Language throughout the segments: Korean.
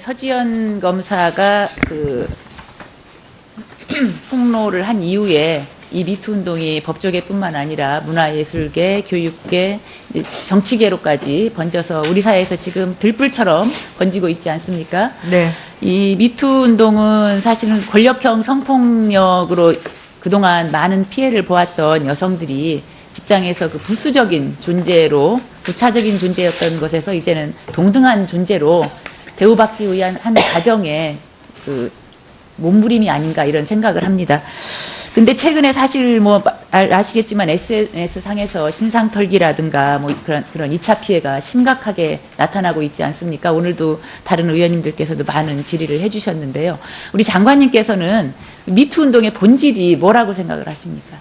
서지현 검사가 그 폭로를 한 이후에 이 미투 운동이 법조계뿐만 아니라 문화예술계, 교육계, 정치계로까지 번져서 우리 사회에서 지금 들불처럼 번지고 있지 않습니까? 네. 이 미투 운동은 사실은 권력형 성폭력으로 그동안 많은 피해를 보았던 여성들이 직장에서 그 부수적인 존재로 부차적인 존재였던 것에서 이제는 동등한 존재로 대우받기 위한 한 가정의 그 몸부림이 아닌가 이런 생각을 합니다. 근데 최근에 사실 뭐 알- 아시겠지만 SNS 상에서 신상 털기라든가 뭐 그런 그런 2차 피해가 심각하게 나타나고 있지 않습니까? 오늘도 다른 의원님들께서도 많은 질의를 해 주셨는데요. 우리 장관님께서는 미투 운동의 본질이 뭐라고 생각을 하십니까?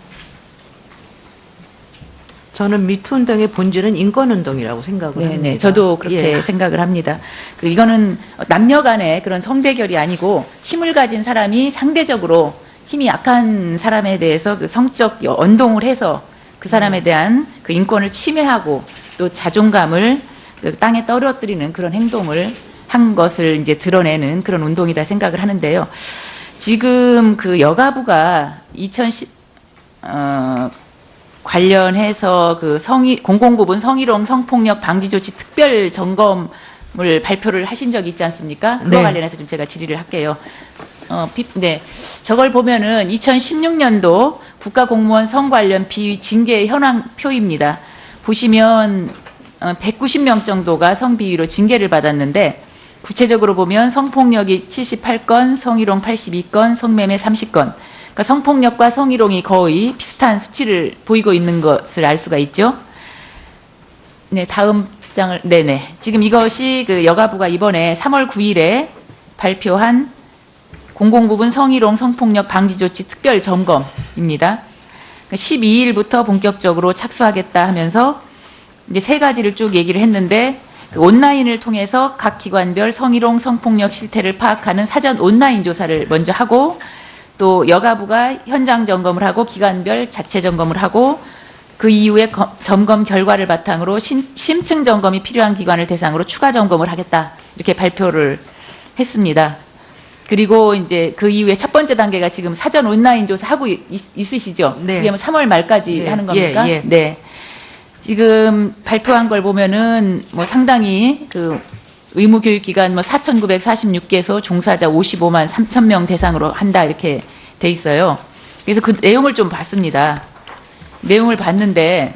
저는 미투 운동의 본질은 인권 운동이라고 생각을 네, 합니다. 네. 저도 그렇게 예. 생각을 합니다. 그 이거는 남녀 간의 그런 성대결이 아니고 힘을 가진 사람이 상대적으로 힘이 약한 사람에 대해서 그 성적 언동을 해서 그 음. 사람에 대한 그 인권을 침해하고 또 자존감을 그 땅에 떨어뜨리는 그런 행동을 한 것을 이제 드러내는 그런 운동이다 생각을 하는데요. 지금 그 여가부가 2010, 어, 관련해서 그 성희 공공부문 성희롱 성폭력 방지 조치 특별 점검을 발표를 하신 적이 있지 않습니까? 그거 네. 관련해서 좀 제가 질의를 할게요. 어, 비- 네. 저걸 보면은 2016년도 국가공무원 성 관련 비위 징계 현황 표입니다. 보시면 어, 190명 정도가 성비위로 징계를 받았는데 구체적으로 보면 성폭력이 78건, 성희롱 82건, 성매매 30건. 그러니까 성폭력과 성희롱이 거의 비슷한 수치를 보이고 있는 것을 알 수가 있죠. 네, 다음 장을 네네. 지금 이것이 그 여가부가 이번에 3월 9일에 발표한 공공부문 성희롱 성폭력 방지 조치 특별 점검입니다. 12일부터 본격적으로 착수하겠다 하면서 이제 세 가지를 쭉 얘기를 했는데 그 온라인을 통해서 각 기관별 성희롱 성폭력 실태를 파악하는 사전 온라인 조사를 먼저 하고 또 여가부가 현장 점검을 하고 기관별 자체 점검을 하고 그 이후에 거- 점검 결과를 바탕으로 심, 심층 점검이 필요한 기관을 대상으로 추가 점검을 하겠다 이렇게 발표를 했습니다. 그리고 이제 그 이후에 첫 번째 단계가 지금 사전 온라인 조사 하고 있, 으시죠 네. 그게 뭐 3월 말까지 네. 하는 겁니까? 예, 예. 네. 지금 발표한 걸 보면은 뭐 상당히 그 의무교육기관 뭐 4,946개소 종사자 55만 3천 명 대상으로 한다 이렇게 돼 있어요. 그래서 그 내용을 좀 봤습니다. 내용을 봤는데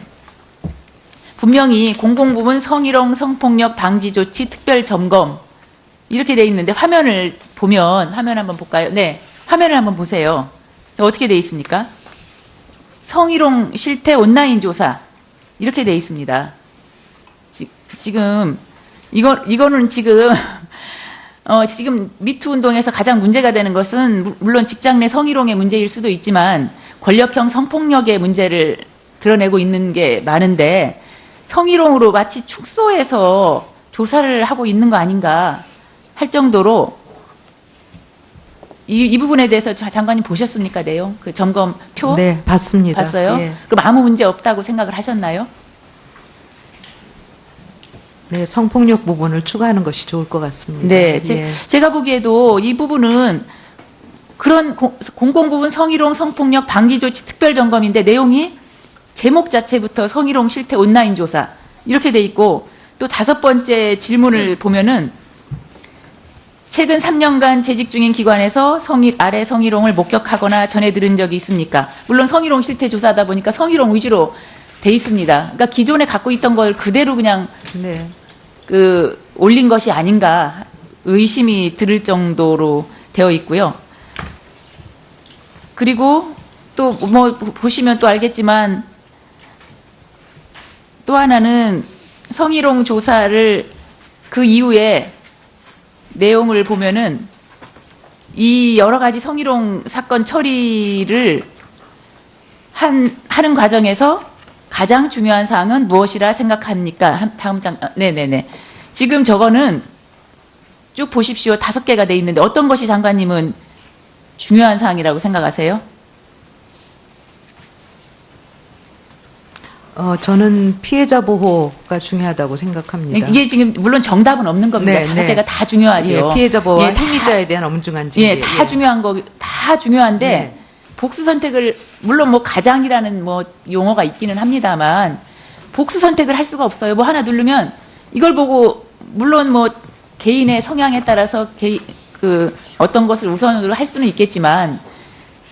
분명히 공공부문 성희롱 성폭력 방지 조치 특별 점검 이렇게 돼 있는데 화면을 보면 화면 한번 볼까요? 네, 화면을 한번 보세요. 어떻게 돼 있습니까? 성희롱 실태 온라인 조사 이렇게 돼 있습니다. 지, 지금 이거 이거는 지금 어, 지금 미투 운동에서 가장 문제가 되는 것은 무- 물론 직장 내 성희롱의 문제일 수도 있지만 권력형 성폭력의 문제를 드러내고 있는 게 많은데 성희롱으로 마치 축소해서 조사를 하고 있는 거 아닌가 할 정도로 이, 이 부분에 대해서 자- 장관님 보셨습니까 내용 그 점검 표 네, 봤습니다. 봤어요? 예. 그럼 아무 문제 없다고 생각을 하셨나요? 네, 성폭력 부분을 추가하는 것이 좋을 것 같습니다. 네, 제, 예. 제가 보기에도 이 부분은 그런 공, 공공 부분 성희롱 성폭력 방지 조치 특별 점검인데 내용이 제목 자체부터 성희롱 실태 온라인 조사 이렇게 돼 있고 또 다섯 번째 질문을 보면은 최근 3년간 재직 중인 기관에서 성희 아래 성희롱을 목격하거나 전해 들은 적이 있습니까? 물론 성희롱 실태 조사다 보니까 성희롱 위주로 돼 있습니다. 그러니까 기존에 갖고 있던 걸 그대로 그냥 네. 그 올린 것이 아닌가 의심이 들을 정도로 되어 있고요. 그리고 또 뭐 보시면 또 알겠지만 또 하나는 성희롱 조사를 그 이후에 내용을 보면은 이 여러 가지 성희롱 사건 처리를 한 하는 과정에서 가장 중요한 사항은 무엇이라 생각합니까? 한- 다음 장, 어, 네네네. 지금 저거는 쭉 보십시오. 다섯 개가 돼 있는데 어떤 것이 장관님은 중요한 사항이라고 생각하세요? 어, 저는 피해자 보호가 중요하다고 생각합니다. 이게 지금 물론 정답은 없는 겁니다. 네, 다섯 네. 개가 다 중요하죠. 예, 피해자 보호와 예, 다- 행위자에 대한 엄중한 징계. 예, 다 중요한 거, 다 중요한데 네. 복수 선택을 물론 뭐 가장이라는 뭐 용어가 있기는 합니다만 복수 선택을 할 수가 없어요. 뭐 하나 누르면 이걸 보고 물론 뭐 개인의 성향에 따라서 개인 그 어떤 것을 우선으로 할 수는 있겠지만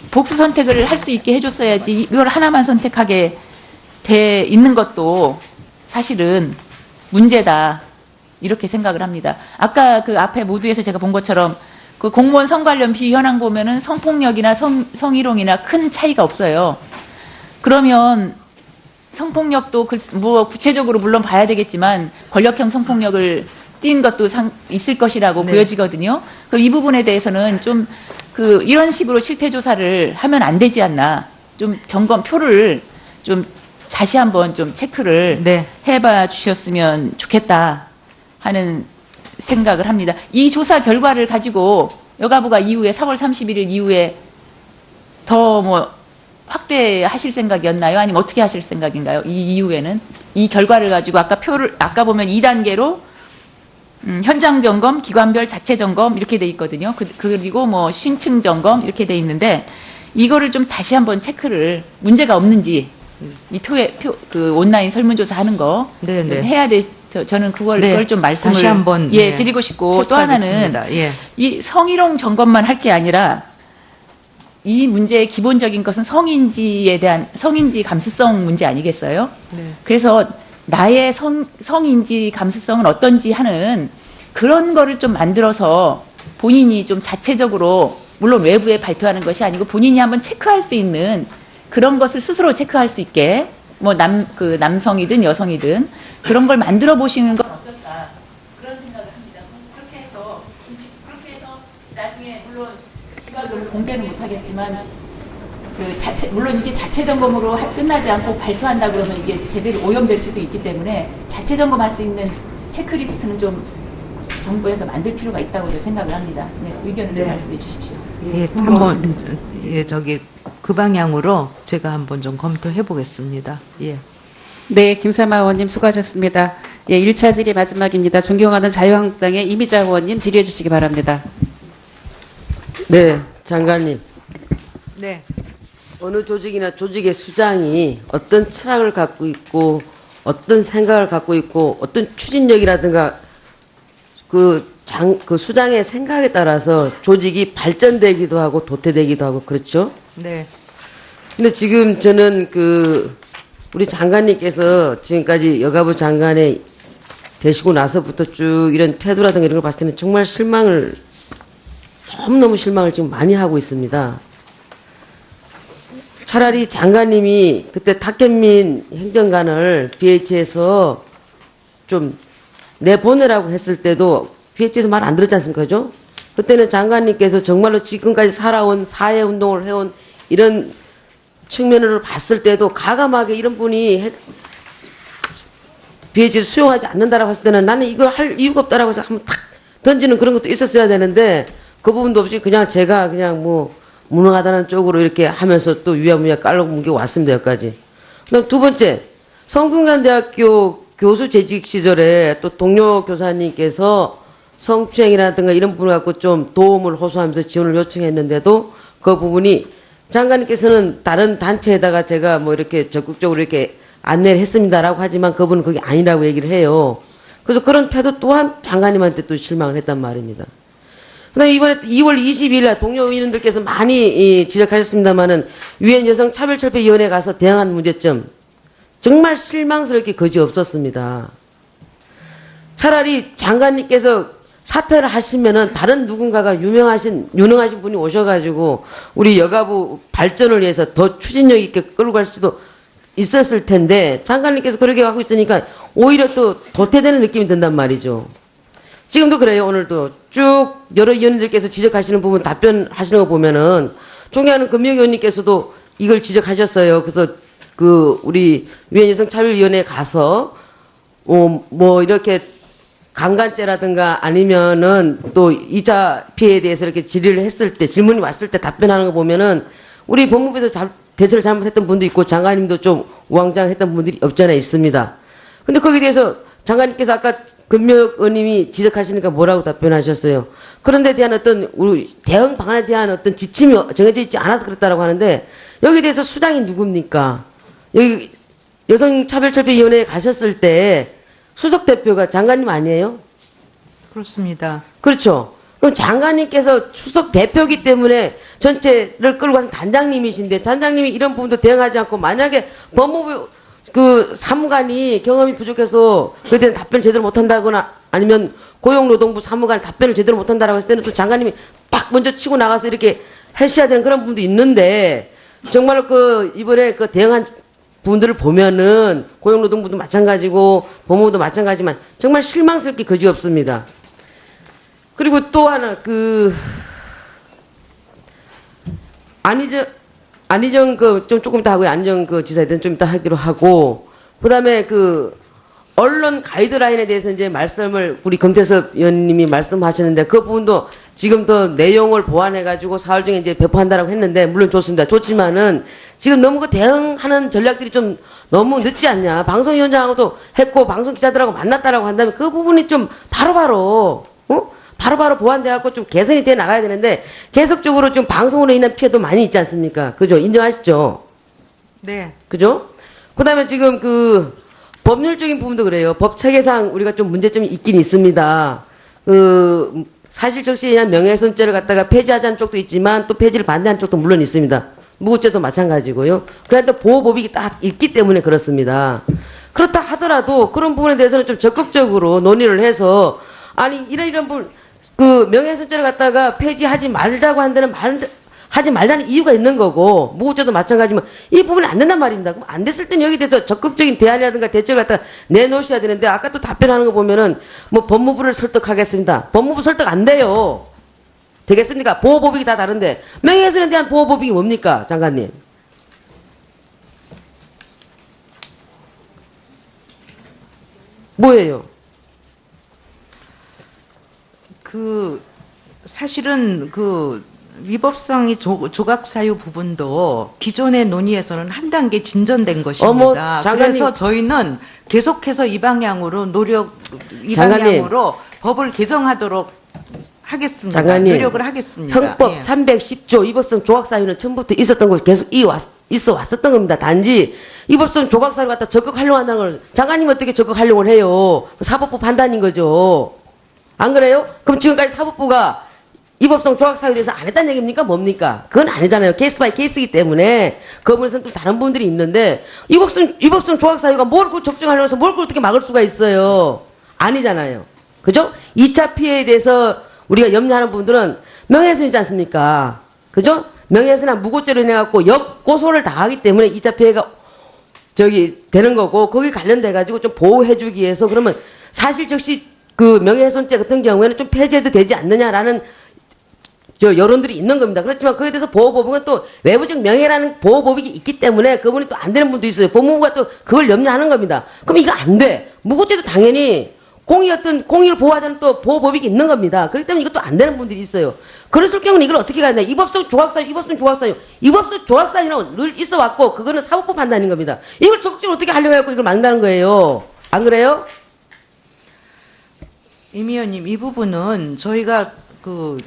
복수 선택을 할 수 있게 해줬어야지 이걸 하나만 선택하게 돼 있는 것도 사실은 문제다 이렇게 생각을 합니다. 아까 그 앞에 모두에서 제가 본 것처럼 그 공무원 선거 관련 비위 현황 보면은 성폭력이나 성, 성희롱이나 큰 차이가 없어요. 그러면 성폭력도 그, 뭐 구체적으로 물론 봐야 되겠지만 권력형 성폭력을 띈 것도 상, 있을 것이라고 네. 보여지거든요. 그이 부분에 대해서는 좀 그 이런 식으로 실태 조사를 하면 안 되지 않나. 좀 점검 표를 좀 다시 한번 좀 체크를 네. 해봐 주셨으면 좋겠다 하는 생각을 합니다. 이 조사 결과를 가지고 여가부가 이후에 4월 31일 이후에 더 뭐 확대하실 생각이었나요? 아니면 어떻게 하실 생각인가요? 이 이후에는 이 결과를 가지고 아까 표를 아까 보면 2단계로 음, 현장 점검, 기관별 자체 점검 이렇게 돼 있거든요. 그, 그리고 뭐 신층 점검 이렇게 돼 있는데 이거를 좀 다시 한번 체크를 문제가 없는지 이 표에 표 그 온라인 설문조사 하는 거 네, 네. 해야 돼. 저, 저는 그걸 네, 그걸 좀 말씀을 다시 한번, 예 네, 드리고 싶고 또 하나는. 예. 이 성희롱 점검만 할 게 아니라 이 문제의 기본적인 것은 성인지에 대한 성인지 감수성 문제 아니겠어요? 네. 그래서 나의 성, 성인지 감수성은 어떤지 하는 그런 거를 좀 만들어서 본인이 좀 자체적으로 물론 외부에 발표하는 것이 아니고 본인이 한번 체크할 수 있는 그런 것을 스스로 체크할 수 있게 뭐 남 그 남성이든 여성이든 그런 걸 만들어 보시는 건 어떨까 그런 생각을 합니다. 그렇게 해서 그렇게 해서 나중에 물론 기관별로 공개는 못하겠지만 그 자체 물론 이게 자체 점검으로 하- 끝나지 않고 발표한다 그러면 이게 제대로 오염될 수도 있기 때문에 자체 점검할 수 있는 체크리스트는 좀 정부에서 만들 필요가 있다고 생각을 합니다. 네, 의견을 좀 네. 말씀해 주십시오. 예, 한번 예, 저기 그 방향으로 제가 한번 좀 검토해 보겠습니다. 예. 네, 김사마 의원님 수고하셨습니다. 예, 1차 질의 마지막입니다. 존경하는 자유한국당의 이미자 의원님 질의해 주시기 바랍니다. 네, 장관님. 네. 어느 조직이나 조직의 수장이 어떤 철학을 갖고 있고 어떤 생각을 갖고 있고 어떤 추진력이라든가 그 장, 그 수장의 생각에 따라서 조직이 발전되기도 하고 도태되기도 하고 그렇죠. 네. 근데 지금 저는 그 우리 장관님께서 지금까지 여가부 장관에 되시고 나서부터 쭉 이런 태도라든가 이런 걸 봤을 때는 정말 실망을 너무너무 실망을 지금 많이 하고 있습니다. 차라리 장관님이 그때 탁현민 행정관을 BH에서 좀 내보내라고 했을 때도 BH에서 말 안 들었지 않습니까? 그죠? 그때는 장관님께서 정말로 지금까지 살아온 사회 운동을 해온 이런 측면으로 봤을 때도 가감하게 이런 분이 해- BH를 수용하지 않는다라고 했을 때는 나는 이걸 할 이유가 없다라고 해서 한번 탁 던지는 그런 것도 있었어야 되는데 그 부분도 없이 그냥 제가 그냥 뭐 무능하다는 쪽으로 이렇게 하면서 또 유야무야 깔고 뭉겨 왔습니다 여기까지. 그다음 두 번째 성균관대학교 교수 재직 시절에 또 동료 교사님께서 성추행이라든가 이런 부분을 갖고 좀 도움을 호소하면서 지원을 요청했는데도 그 부분이 장관님께서는 다른 단체에다가 제가 뭐 이렇게 적극적으로 이렇게 안내를 했습니다라고 하지만 그분은 그게 아니라고 얘기를 해요. 그래서 그런 태도 또한 장관님한테 또 실망을 했단 말입니다. 그다음에 이번에 2월 22일 날 동료 의원님들께서 많이 이, 지적하셨습니다마는 유엔 여성 차별 철폐 위원회 가서 대응한 문제점 정말 실망스럽게 거지 없었습니다. 차라리 장관님께서 사퇴를 하시면은 다른 누군가가 유명하신 유능하신 분이 오셔가지고 우리 여가부 발전을 위해서 더 추진력 있게 끌고 갈 수도 있었을 텐데 장관님께서 그렇게 하고 있으니까 오히려 또 도태되는 느낌이 든단 말이죠. 지금도 그래요. 오늘도 쭉 여러 의원님들께서 지적하시는 부분 답변하시는 거 보면은 존경하는 금명 의원님께서도 이걸 지적하셨어요. 그래서 그 우리 유엔 여성 차별위원회 가서 어뭐 이렇게 강간죄라든가 아니면은 또 2차 피해에 대해서 이렇게 질의를 했을 때 질문이 왔을 때 답변하는 거 보면은 우리 법무부에서 잘 대처를 잘못했던 분도 있고 장관님도 좀 우왕좌왕했던 분들이 없지 않아 있습니다. 근데 거기에 대해서 장관님께서 아까 금명 의원님이 지적하시니까 뭐라고 답변하셨어요. 그런데 대한 어떤 우리 대응 방안에 대한 어떤 지침이 정해져 있지 않아서 그렇다라고 하는데 여기에 대해서 수장이 누굽니까? 여기 여성차별철폐위원회에 가셨을 때 수석 대표가 장관님 아니에요? 그렇습니다. 그렇죠. 그럼 장관님께서 추석 대표기 때문에 전체를 끌고 가서 단장님이신데 단장님이 이런 부분도 대응하지 않고 만약에 법무부 그 사무관이 경험이 부족해서 그에 대한 답변 제대로 못한다거나 아니면 고용노동부 사무관 답변을 제대로 못한다라고 했을 때는 또 장관님이 딱 먼저 치고 나가서 이렇게 하셔야 되는 그런 부분도 있는데 정말 그 이번에 그 대응한 분들을 보면은 고용노동부도 마찬가지고 법무부도 마찬가지지만 정말 실망스럽게 거지 없습니다. 그리고 또 하나 그 안희정 안희정 그 좀 조금 이따 하고요. 안희정 그 지사에 대해서 좀 이따 하기로 하고 그다음에 그 언론 가이드라인에 대해서 이제 말씀을 우리 금태섭 의원님이 말씀하셨는데 그 부분도 지금 더 내용을 보완해 가지고 사흘 중에 이제 배포한다라고 했는데 물론 좋습니다. 좋지만은 지금 너무 그 대응하는 전략들이 좀 너무 늦지 않냐. 방송위원장하고도 했고 방송 기자들하고 만났다라고 한다면 그 부분이 좀 바로 바로 어? 바로바로 보완돼갖고 좀 개선이 돼 나가야 되는데 계속적으로 좀 방송으로 인한 피해도 많이 있지 않습니까? 그죠? 인정하시죠? 네. 그죠? 그 다음에 지금 그 법률적인 부분도 그래요. 법 체계상 우리가 좀 문제점이 있긴 있습니다. 그 사실 적시에 의한 명예훼손죄를 갖다가 폐지하자는 쪽도 있지만 또 폐지를 반대하는 쪽도 물론 있습니다. 무고죄도 마찬가지고요. 그런데 보호법이 딱 있기 때문에 그렇습니다. 그렇다 하더라도 그런 부분에 대해서는 좀 적극적으로 논의를 해서 아니 이런 이런 부분 그 명예훼손죄를 갖다가 폐지하지 말자고 한 데는 말 하지 말라는 이유가 있는 거고 무고죄도 마찬가지지만 이 부분이 안 된단 말입니다. 그럼 안 됐을 때는 여기 대해서 적극적인 대안이라든가 대책을 갖다 내놓으셔야 되는데 아까 또 답변하는 거 보면은 뭐 법무부를 설득하겠습니다. 법무부 설득 안 돼요. 되겠습니까? 보호법이 다 다른데 명예훼손에 대한 보호법이 뭡니까, 장관님? 뭐예요? 그 사실은 그 위법성이 조, 조각 사유 부분도 기존의 논의에서는 한 단계 진전된 것입니다. 어머. 그래서 저희는 계속해서 이 방향으로 노력 이 장관님. 방향으로 법을 개정하도록 하겠습니다. 장관님, 노력을 하겠습니다. 형법 예. 310조 위법성 조각 사유는 처음부터 있었던 거 계속 이 왔, 있어 왔었던 겁니다. 단지 위법성 조각 사유 갖다 적극 활용한다는 걸 장관님 어떻게 적극 활용을 해요? 사법부 판단인 거죠. 안 그래요? 그럼 지금까지 사법부가 위법성 조각사유에 대해서 안 했다는 얘기입니까? 뭡니까? 그건 아니잖아요. 케이스 바이 케이스이기 때문에 그 부분에서는 또 다른 부분들이 있는데 위법성, 위법성 조각사유가 뭘그 적정하려고 해서 뭘그 어떻게 막을 수가 있어요? 아니잖아요. 그죠? 2차 피해에 대해서 우리가 염려하는 분들은 명예훼손이지 않습니까? 그죠? 명예훼손이나 무고죄로 인해 갖고 역고소를 당하기 때문에 2차 피해가 저기 되는 거고 거기 관련돼 가지고 좀 보호해 주기 위해서 그러면 사실 적시 그 명예훼손죄 같은 경우에는 좀 폐지해도 되지 않느냐라는 저 여론들이 있는 겁니다. 그렇지만 그에 대해서 보호법은 또 외부적 명예라는 보호법이 있기 때문에 그분이 또 안 되는 분도 있어요. 법무부가 또 그걸 염려하는 겁니다. 그럼 이거 안 돼. 무고죄도 당연히 어떤 공의를 보호하자는 또 보호법이 있는 겁니다. 그렇기 때문에 이것도 안 되는 분들이 있어요. 그랬을 경우는 이걸 어떻게 가야 되냐. 이법성 조각사유, 이법성 조각사유. 이법성 조각사유는 늘 있어 왔고 그거는 사법법 판단인 겁니다. 이걸 적극적으로 어떻게 하려고 해갖고 이걸 막는다는 거예요. 안 그래요? 임 의원님 이 부분은 저희가 그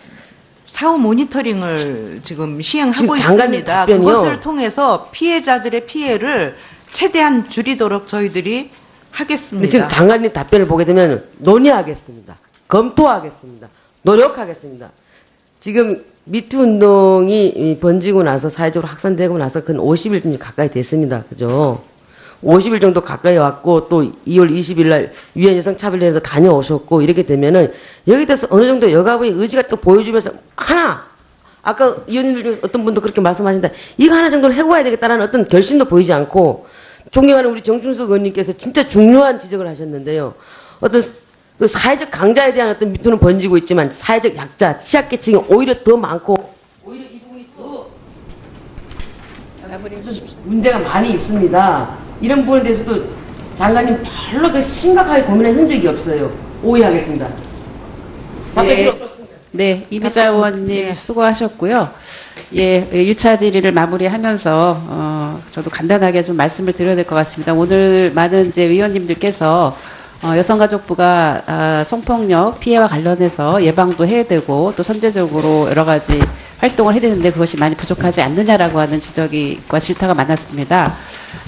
사후 모니터링을 지금 시행하고 지금 있습니다. 답변이요. 그것을 통해서 피해자들의 피해를 최대한 줄이도록 저희들이 하겠습니다. 지금 장관님 답변을 보게 되면 논의하겠습니다. 검토하겠습니다. 노력하겠습니다. 지금 미투 운동이 이 번지고 나서 사회적으로 확산되고 나서 근 50일 좀 가까이 됐습니다. 그죠? 50일 정도 가까이 왔고 또 2월 20일 날 유엔 여성 차별대회에서 다녀오셨고 이렇게 되면은 여기 대해서 어느 정도 여가부의 의지가 또 보여주면서 하나 아까 의원님들 중에서 어떤 분도 그렇게 말씀하신다. 이거 하나 정도는 해고해야 되겠다라는 어떤 결심도 보이지 않고 존경하는 우리 정준석 의원님께서 진짜 중요한 지적을 하셨는데요. 어떤 그 사회적 강자에 대한 어떤 미투는 번지고 있지만 사회적 약자, 취약계층이 오히려 더 많고 오히려 이 부분이 더 문제가 많이 있습니다. 이런 부분에 대해서도 장관님 별로 그 심각하게 고민한 흔적이 없어요. 오해하겠습니다. 필요 네. 네, 이미자 의원님 네. 수고하셨고요. 예, 1차 질의를 마무리하면서 어, 저도 간단하게 좀 말씀을 드려야 될 것 같습니다. 오늘 많은 이제 위원님들께서 어, 여성가족부가 아, 성폭력 피해와 관련해서 예방도 해야 되고 또 선제적으로 여러 가지 활동을 해야 되는데 그것이 많이 부족하지 않느냐라고 하는 지적과 질타가 많았습니다.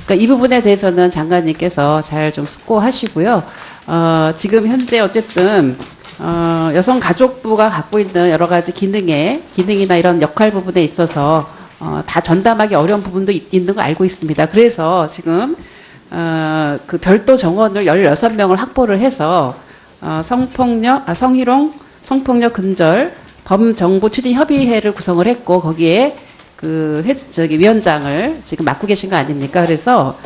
그러니까 이 부분에 대해서는 장관님께서 잘 좀 숙고하시고요. 어, 지금 현재 어쨌든 어, 여성가족부가 갖고 있는 여러 가지 기능에 기능이나 이런 역할 부분에 있어서 어, 다 전담하기 어려운 부분도 있, 있는 거 알고 있습니다. 그래서 지금 어, 그 별도 정원을 16명을 확보를 해서 어, 성폭력, 아, 성희롱, 성폭력 근절 범정부 추진 협의회를 구성을 했고 거기에 그 회, 저기 위원장을 지금 맡고 계신 거 아닙니까? 그래서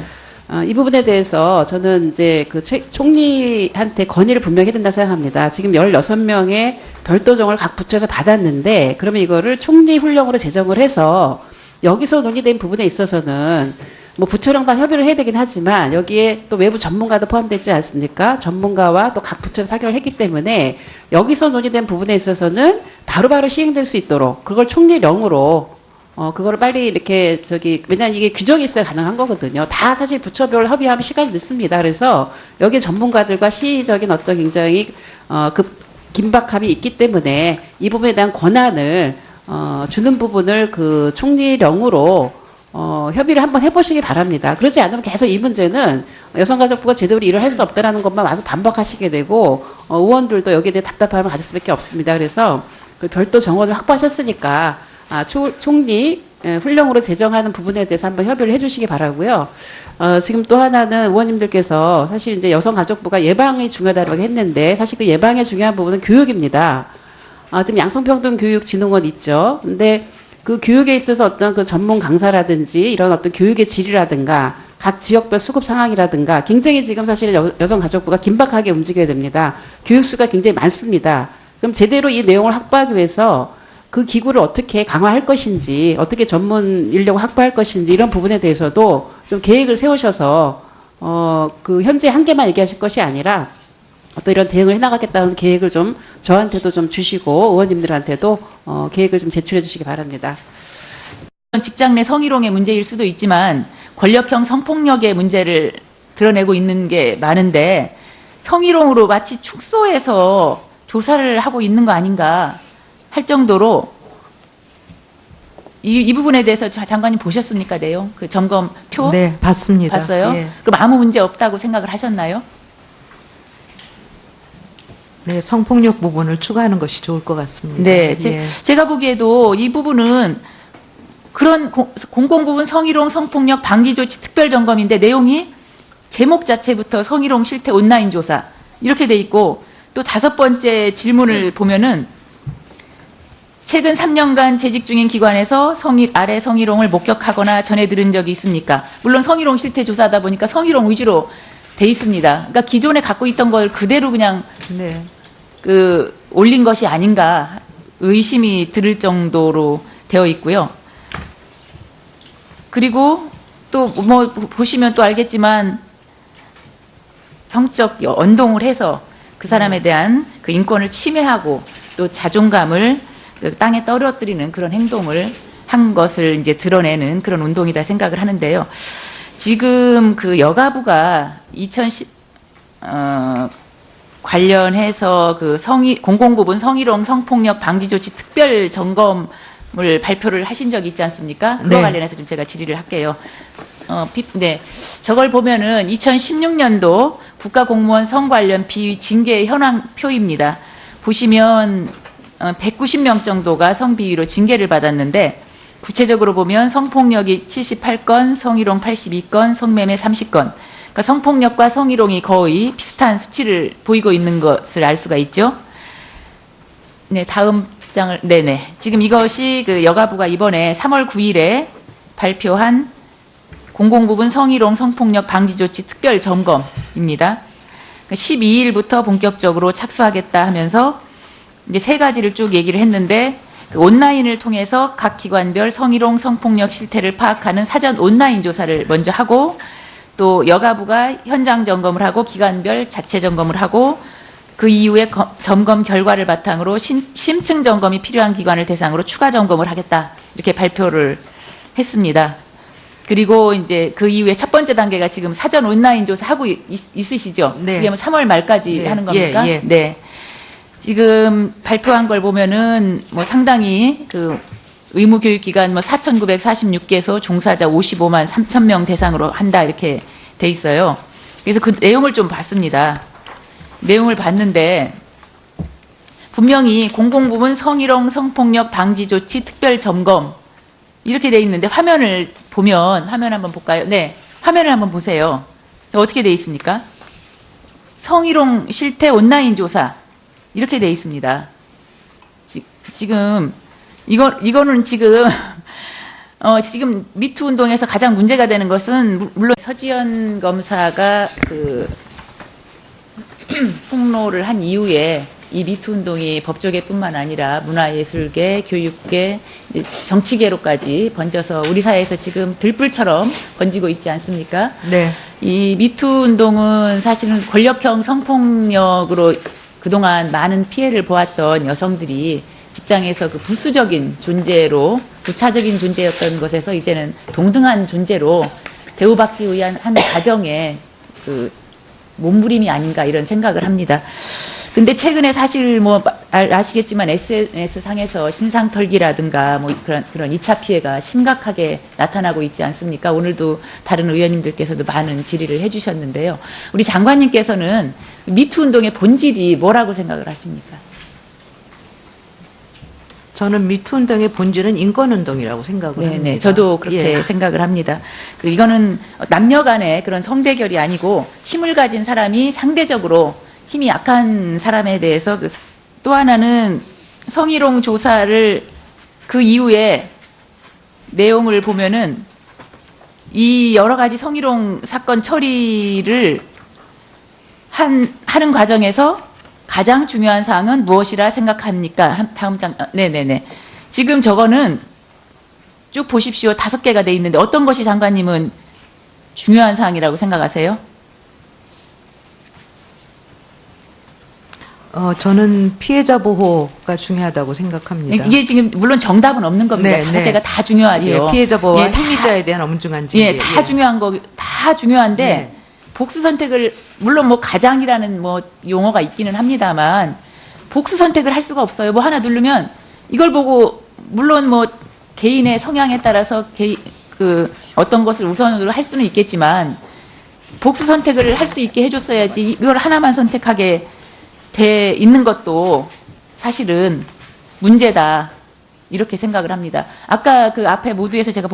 어, 이 부분에 대해서 저는 이제 그 채- 총리한테 건의를 분명히 해야 된다 생각합니다. 지금 16명의 별도정을 각 부처에서 받았는데 그러면 이거를 총리 훈령으로 제정을 해서 여기서 논의된 부분에 있어서는 뭐 부처랑 다 협의를 해야 되긴 하지만 여기에 또 외부 전문가도 포함되지 않습니까? 전문가와 또 각 부처에서 파견을 했기 때문에 여기서 논의된 부분에 있어서는 바로바로 시행될 수 있도록 그걸 총리령으로 어, 그거를 빨리 이렇게, 저기, 왜냐면 이게 규정이 있어야 가능한 거거든요. 다 사실 부처별 협의하면 시간이 늦습니다. 그래서 여기 전문가들과 시의적인 어떤 굉장히, 어, 그, 긴박함이 있기 때문에 이 부분에 대한 권한을, 어, 주는 부분을 그 총리령으로, 어, 협의를 한번 해보시기 바랍니다. 그렇지 않으면 계속 이 문제는 여성가족부가 제대로 일을 할 수 없다라는 것만 와서 반복하시게 되고, 어, 의원들도 여기에 대해 답답함을 가질 수밖에 없습니다. 그래서 그 별도 정원을 확보하셨으니까, 아, 초- 총리 에, 훈령으로 제정하는 부분에 대해서 한번 협의를 해주시기 바라고요. 어, 지금 또 하나는 의원님들께서 사실 이제 여성가족부가 예방이 중요하다고 했는데 사실 그 예방의 중요한 부분은 교육입니다. 아, 지금 양성평등교육진흥원 있죠. 근데 그 교육에 있어서 어떤 그 전문 강사라든지 이런 어떤 교육의 질이라든가 각 지역별 수급 상황이라든가 굉장히 지금 사실 여, 여성가족부가 긴박하게 움직여야 됩니다. 교육수가 굉장히 많습니다. 그럼 제대로 이 내용을 확보하기 위해서 그 기구를 어떻게 강화할 것인지, 어떻게 전문 인력을 확보할 것인지 이런 부분에 대해서도 좀 계획을 세우셔서 어, 그 현재 한계만 얘기하실 것이 아니라 어떤 이런 대응을 해나가겠다는 계획을 좀 저한테도 좀 주시고 의원님들한테도 어, 계획을 좀 제출해 주시기 바랍니다. 직장 내 성희롱의 문제일 수도 있지만 권력형 성폭력의 문제를 드러내고 있는 게 많은데 성희롱으로 마치 축소해서 조사를 하고 있는 거 아닌가 할 정도로 이, 이 부분에 대해서 자- 장관님 보셨습니까 내용 그 점검표 네, 봤습니다. 봤어요? 예. 그럼 아무 문제 없다고 생각을 하셨나요? 네, 성폭력 부분을 추가하는 것이 좋을 것 같습니다. 네, 제, 예. 제가 보기에도 이 부분은 그런 공, 공공 부분 성희롱 성폭력 방지 조치 특별 점검인데 내용이 제목 자체부터 성희롱 실태 온라인 조사 이렇게 돼 있고 또 다섯 번째 질문을 보면은 최근 3년간 재직 중인 기관에서 성희 아래 성희롱을 목격하거나 전해 들은 적이 있습니까? 물론 성희롱 실태 조사하다 보니까 성희롱 위주로 돼 있습니다. 그러니까 기존에 갖고 있던 걸 그대로 그냥 네. 그 올린 것이 아닌가 의심이 들을 정도로 되어 있고요. 그리고 또 뭐 보시면 또 알겠지만 형적 언동을 해서 그 사람에 대한 그 인권을 침해하고 또 자존감을 그 땅에 떨어뜨리는 그런 행동을 한 것을 이제 드러내는 그런 운동이다 생각을 하는데요. 지금 그 여가부가 2010 어, 관련해서 그 성희 공공부분 성희롱 성폭력 방지 조치 특별 점검을 발표를 하신 적이 있지 않습니까? 그와 네. 관련해서 좀 제가 질의를 할게요. 어, 피- 네. 저걸 보면은 2016년도 국가공무원 성 관련 비위 징계 현황 표입니다. 보시면 어, 190명 정도가 성비위로 징계를 받았는데 구체적으로 보면 성폭력이 78건, 성희롱 82건, 성매매 30건. 그러니까 성폭력과 성희롱이 거의 비슷한 수치를 보이고 있는 것을 알 수가 있죠. 네, 다음 장을 네네. 지금 이것이 그 여가부가 이번에 3월 9일에 발표한 공공부분 성희롱 성폭력 방지 조치 특별 점검입니다. 12일부터 본격적으로 착수하겠다 하면서 이제 세 가지를 쭉 얘기를 했는데 그 온라인을 통해서 각 기관별 성희롱 성폭력 실태를 파악하는 사전 온라인 조사를 먼저 하고 또 여가부가 현장 점검을 하고 기관별 자체 점검을 하고 그 이후에 거- 점검 결과를 바탕으로 심, 심층 점검이 필요한 기관을 대상으로 추가 점검을 하겠다 이렇게 발표를 했습니다. 그리고 이제 그 이후에 첫 번째 단계가 지금 사전 온라인 조사 하고 있, 으시죠 네. 그게 뭐 3월 말까지 네. 하는 겁니까? 예, 예. 네. 지금 발표한 걸 보면은 뭐 상당히 그 의무 교육 기관 뭐 4,946개소 종사자 55만 3천 명 대상으로 한다 이렇게 돼 있어요. 그래서 그 내용을 좀 봤습니다. 내용을 봤는데 분명히 공공부문 성희롱 성폭력 방지 조치 특별 점검 이렇게 돼 있는데 화면을 보면 화면 한번 볼까요? 네. 화면을 한번 보세요. 어떻게 돼 있습니까? 성희롱 실태 온라인 조사 이렇게 돼 있습니다. 지, 지금 이거 이거는 지금 어 지금 미투 운동에서 가장 문제가 되는 것은 물- 물론 서지현 검사가 그 폭로를 한 이후에 이 미투 운동이 법조계뿐만 아니라 문화예술계, 교육계, 정치계로까지 번져서 우리 사회에서 지금 들불처럼 번지고 있지 않습니까? 네. 이 미투 운동은 사실은 권력형 성폭력으로 그동안 많은 피해를 보았던 여성들이 직장에서 그 부수적인 존재로 부차적인 존재였던 것에서 이제는 동등한 존재로 대우받기 위한 한 과정의 그 몸부림이 아닌가 이런 생각을 합니다. 근데 최근에 사실 뭐 알- 아시겠지만 SNS 상에서 신상 털기라든가 뭐 그런 그런 2차 피해가 심각하게 나타나고 있지 않습니까? 오늘도 다른 의원님들께서도 많은 질의를 해 주셨는데요. 우리 장관님께서는 미투 운동의 본질이 뭐라고 생각을 하십니까? 저는 미투 운동의 본질은 인권 운동이라고 생각을 네, 합니다. 네. 저도 그렇게 예. 생각을 합니다. 그 이거는 남녀 간의 그런 성대결이 아니고 힘을 가진 사람이 상대적으로 힘이 약한 사람에 대해서 그 또 하나는 성희롱 조사를 그 이후에 내용을 보면은 이 여러 가지 성희롱 사건 처리를 한 하는 과정에서 가장 중요한 사항은 무엇이라 생각합니까? 한- 다음 장, 어, 네네네. 지금 저거는 쭉 보십시오. 다섯 개가 돼 있는데 어떤 것이 장관님은 중요한 사항이라고 생각하세요? 어, 저는 피해자 보호가 중요하다고 생각합니다. 이게 지금 물론 정답은 없는 겁니다. 네, 다섯 네. 개가 다 중요하죠. 예, 피해자 보호와 예, 다- 행위자에 대한 엄중한 징계. 예, 다 중요한 거, 다 중요한데 네. 복수 선택을 물론 뭐 가장이라는 뭐 용어가 있기는 합니다만 복수 선택을 할 수가 없어요. 뭐 하나 누르면 이걸 보고 물론 뭐 개인의 성향에 따라서 개인 그 어떤 것을 우선으로 할 수는 있겠지만 복수 선택을 할 수 있게 해줬어야지 이걸 하나만 선택하게 돼 있는 것도 사실은 문제다 이렇게 생각을 합니다. 아까 그 앞에 모두에서 제가